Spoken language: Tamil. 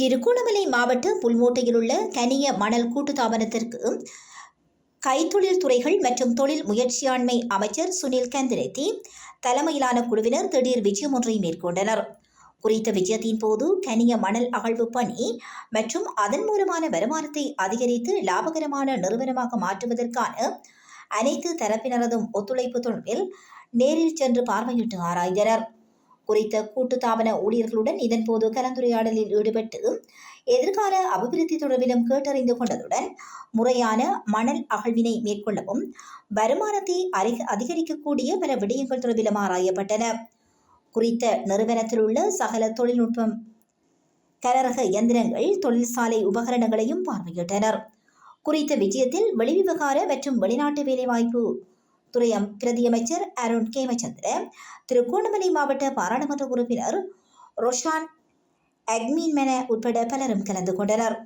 திருகோணமலை மாவட்ட புல்மோட்டையில் உள்ள கனிய மணல் கூட்டுத்தாபனத்திற்கு கைத்தொழில் துறைகள் மற்றும் தொழில் முயற்சியாண்மை அமைச்சர் சுனில் கந்திரெட்டி தலைமையிலான குழுவினர் திடீர் விஜயம் ஒன்றை மேற்கொண்டனர். குறித்த விஜயத்தின் போது கனிய மணல் அகழ்வு பணி மற்றும் அதன் மூலமான வருமானத்தை அதிகரித்து லாபகரமான நிறுவனமாக மாற்றுவதற்கான அனைத்து தரப்பினரதும் ஒத்துழைப்பு தொடர்பில் நேரில் சென்று பார்வையிட்டு ஆராய்ந்தனர். குறித்த கூட்டுத்தாபன ஊழியர்களுடன் இதன்போது கலந்துரையாடலில் ஈடுபட்டு எதிர்கால அபிவிருத்தி தொடர்பிலும் கேட்டறிந்து கொண்டதுடன் முறையான மணல் அகழ்வினை மேற்கொள்ளவும் வருமானத்தை அதிக அதிகரிக்கக்கூடிய பல விடயங்கள் தொடர்பிலும் ஆராயப்பட்டன. குறித்த நிறுவனத்தில் உள்ள சகல தொழில்நுட்பம் கனரக இயந்திரங்கள் தொழிற்சாலை உபகரணங்களையும் பார்வையிட்டனர். குறித்த விஜயத்தில் வெளிவிவகார மற்றும் வெளிநாட்டு வேலைவாய்ப்பு துறை அம்- பிரதியமைச்சர் அருண் கேமச்சந்திர திருகோணமலை மாவட்ட பாராளுமன்ற உறுப்பினர் ரொஷான் அக்மீன்மென உட்பட பலரும் கலந்து கொண்டனர்.